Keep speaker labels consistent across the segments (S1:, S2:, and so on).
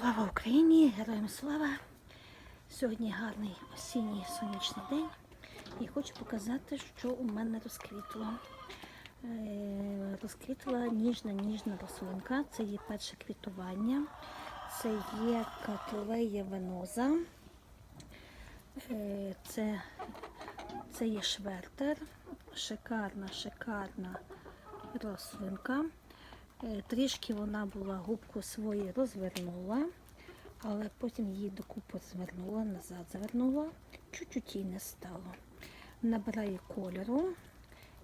S1: Слава Україні! Героям слава! Сьогодні гарний осінній сонячний день і хочу показати, що у мене розквітло. Е, Розквітла ніжна-ніжна рослинка. Це є перше квітування. Це є котлея веноза. Е, Це, це є швертер. Шикарна, шикарна рослинка. Е, Трішки вона була губку свою розвернула, але потім її докупи звернула, назад звернула, чуть-чуть їй не стало. Набирає кольору,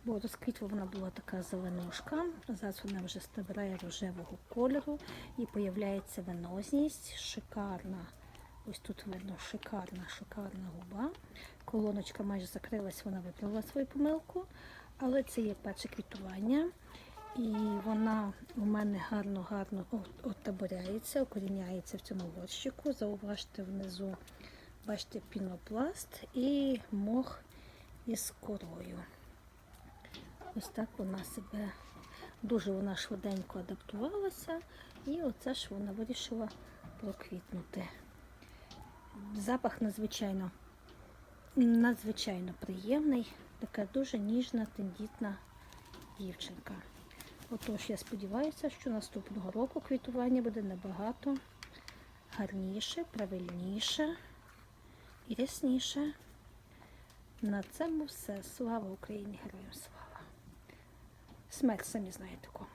S1: бо розквітла вона була така зеленушка, зараз вона вже набирає рожевого кольору і появляється венозність, шикарна. Ось тут видно шикарна, шикарна губа. Колоночка майже закрилась, вона виправила свою помилку, але це є перше квітування. І вона у мене гарно-гарно отаборяється, окоріняється в цьому горщику. Зауважте внизу, бачите, пінопласт і мох із корою. Ось так вона себе дуже вона швиденько адаптувалася, і оце ж вона вирішила проквітнути. Запах надзвичайно, надзвичайно приємний, така дуже ніжна, тендітна дівчинка. Отож, я сподіваюся, що наступного року квітування буде набагато гарніше, правильніше і рясніше. На цьому все. Слава Україні! Героям слава! Смерть самі знаєте кому.